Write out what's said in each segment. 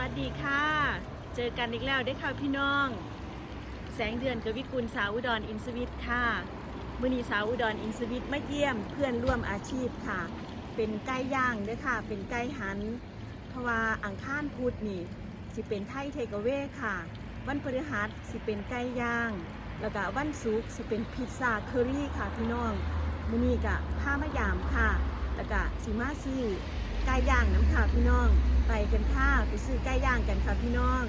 วัสดีค่ะ เจอกันอีกแล้วได้ค่ะพี่น้อง แสงเดือนกวิกุลสาวอุดรอินสวิตค่ะมือนีสาวอุดรอินสวิตมาเยี่ยมเพื่อนร่วมอาชีพค่ะ เป็นไก่ย่างด้วยค่ะ เป็นไก่หัน เพราะว่าอังคารพุธนี่สิเป็นไทยเทกเวค่ะ วันพฤหัสสิเป็นไก่ย่าง แล้วก็วันศุกร์สิเป็นพิซซ่าเคอรี่ค่ะพี่น้องมือนี้กะผ้ามะยามค่ะ แล้วก็สิมาซื้อ ไก่ย่างน้ำค่ะพี่น้อง ไปกันค่ะไปซื้อไก่ย่างกันค่ะพี่น้อง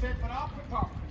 Zet maar op,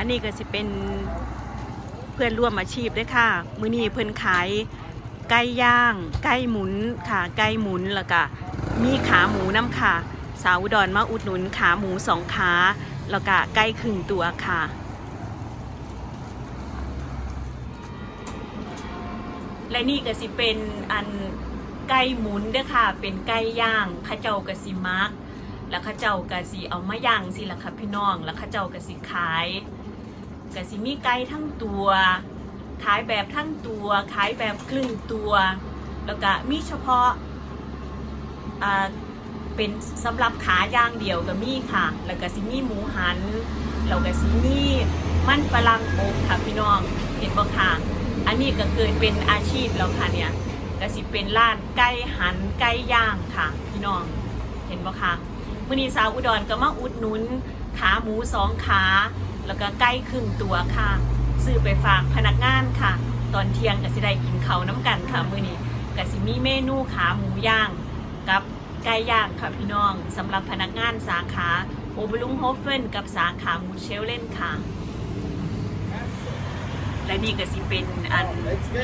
อันนี้ก็สิเป็นเพื่อนร่วมอาชีพด้วยค่ะ มือนี้เพิ่อนขายไก่ย่าง ไก่หมุนค่ะไก่หมุนแล้วก็มีขาหมูน้ำค่ะ สาวดอุดรมาอุดหนุนขาหมูสองขาแล้วก็ไก่ครึ่งตัวค่ะและนี่ก็สิเป็นอันไก่หมุนเด้อค่ะ เป็นไก่ย่างข้าเจ้าก็สิมักแล้วข้าเจ้าก็สิเอามาย่างสิละค่ะพี่น้อง แล้วข้าเจ้าก็สิขาย ก็สิมีไก่ทั้งตัว ขายแบบทั้งตัว ขายแบบครึ่งตัว แล้วก็มีเฉพาะเป็นสำหรับขาย่างเดียวก็มีค่ะ แล้วก็สิมีหมูหัน แล้วก็สิมีมันฝรั่งอบค่ะพี่น้องเห็นบ่ค่ะอันนี้ก็เคยเป็นอาชีพแล้วค่ะเนี่ยก็สิเป็นร้านไก่หันไก่ย่างค่ะ พี่น้องเห็นบ่ค่ะมื้อนี้สาวอุดรก็มาอุดหนุนขาหมูสองขา แล้วก็ไก่ครึ่งตัวค่ะซื้อไปฝากพนักงานค่ะ ตอนเที่ยงก็สิได้กินเขาวน้ำกันค่ะมื้อนี้ก็สิมีเมนูขาหมูย่าง กับไก่ย่างค่ะพี่น้องสำหรับพนักงานสาขาโอเบลุงโฮเฟนกับสาขามูเชลเล่นค่ะ และนี่ก็สิเป็นอัน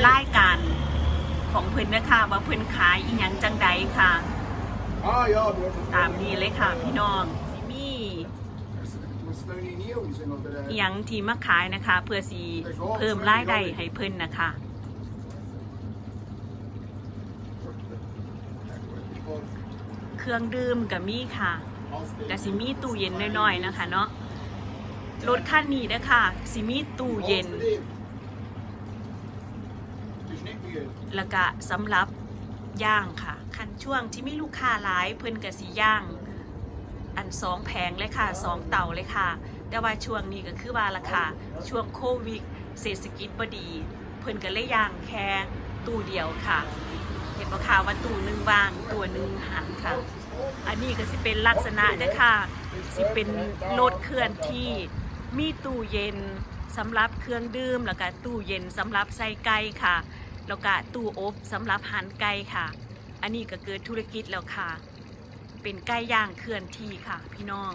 รายการของเพิ่นนะคะว่าเพิ่นขายอีหยังจังใดค่ะ Ah, ja, du har fått ตามนี้เลยค่ะพี่น้อง หยังที่มาขายนะคะ เพื่อสีเพิ่มรายได้ให้เพิ่นนะคะเครื่องดื่มกับมีค่ะกสิมีตู้เย็นน้อยๆนะคะเนาะรถคันนี้นะคะสิมีตู้เย็น แล้วก็สำหรับย่างค่ะ คันช่วงที่มีลูกค้าหลายเพิ่นก็สิย่าง อันสองแผงเลยค่ะสองเต่าเลยค่ะ แต่ว่าช่วงนี้ก็คือว่าราคาช่วงโควิดเศรษฐกิจบดี เพิ่นก็เลยย่างแค่ตู้เดียวค่ะ เห็นบ่ค่ะว่าตู้หนึ่งวางตัวหนึ่งหันค่ะ อันนี้ก็สิเป็นลักษณะเด้อค่ะ สิเป็นรถเคลื่อนที่มีตู้เย็นสำหรับเครื่องดื่มแล้วก็ตู้เย็นสำหรับใส่ไก่ค่ะแล้วก็ตู้อบสำหรับหันไก่ค่ะ อันนี้ก็เกิดธุรกิจแล้วค่ะ เป็นไก่ย่างเคลื่อนที่ค่ะ พี่น้อง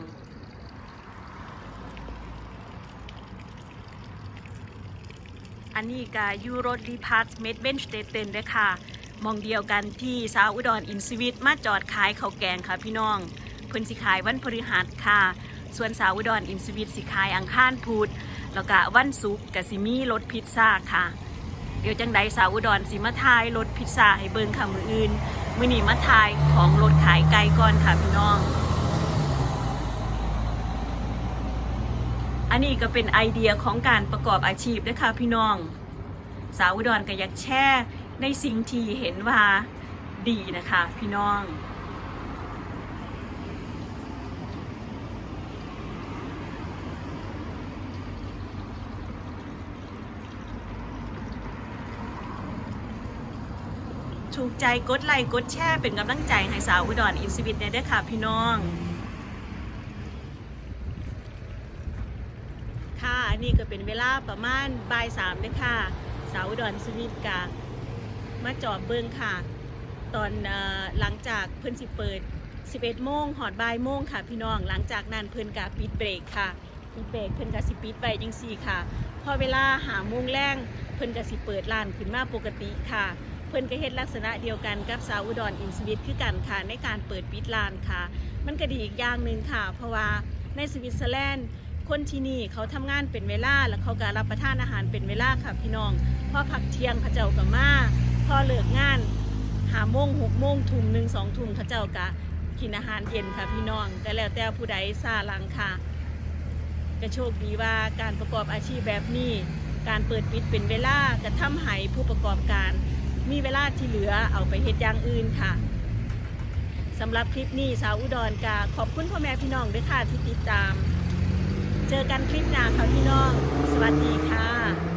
อันนี้ก็ยูโรดีพาร์ตเมดเบนสเตเตนด้วยค่ะ มองเดียวกันที่สาวอุดรอินสวิตมาจอดขายข้าวแกงค่ะพี่น้องเพิ่นสิขายวันพฤหัสค่ะ ส่วนสาวอุดรอินสวิตสิขายอังคารพุธแล้วก็วันศุกร์ก็สิมีรถพิซซ่าค่ะ เดี๋ยวจังใดสาวอุดรสิมาทายรถพิซซ่าให้เบิ่งค่ะมืออื่น มือนีมาทายของรถขายไก่ก่อนค่ะพี่น้อง อันนี้ก็เป็นไอเดียของการประกอบอาชีพนะคะพี่น้อง สาวอุดรก็อยากแช่ในสิ่งที่เห็นว่าดีนะคะพี่น้อง ถูกใจกดไลค์กดแชร์เป็นกำลังใจให้สาวอุดรอินสวิตเนี่ยด้วยค่ะพี่น้อง ค่ะอันนี้ก็เป็นเวลาประมาณบ่ายสามเลยค่ะ สาวอุดรสวิตกะมาจอบเบิ้งค่ะ ตอนอหลังจากเพิ่นสิเปิด 11โมงหอดบ่ายโมงค่ะพี่น้อง หลังจากนั้นเพิ่นกะปิดเบรกค่ะปิดเบรกเพิ่นกะสิปิดไปจังซี่ค่ะ พอเวลาหาโมงแรงเพิ่นกะสิเปิดร้านขึ้นมาปกติค่ะ เพิ่นก็เฮ็ดลักษณะเดียวกันกับสาวอุดรอินสวิตคือกันค่ะในการเปิดปิดร้านค่ะ มันก็ดีอีกอย่างหนึ่งค่ะ เพราะว่าในสวิตเซอร์แลนด์คนที่นี่เขาทำงานเป็นเวลาแล้วเขาก็รับประทานอาหารเป็นเวลาค่ะพี่น้องพอพักเที่ยงเขาเจ้าก็มาพอเลิกงานหาโมงหกโมงทุ่มหนึ่งสองทุ่มเขาเจ้าก็กินอาหารเย็นค่ะพี่น้องก็แล้วแต่ผู้ใดซาลังค่ะก็โชคดีว่าการประกอบอาชีพแบบนี้ การเปิดปิดเป็นเวลาก็ทำให้ผู้ประกอบการ มีเวลาที่เหลือเอาไปเฮ็ดอย่างอื่นค่ะสำหรับคลิปนี้สาวอุดรกาขอบคุณพ่อแม่พี่น้องด้วยค่ะที่ติดตาม เจอกันคลิปหน้าค่ะพี่น้อง สวัสดีค่ะ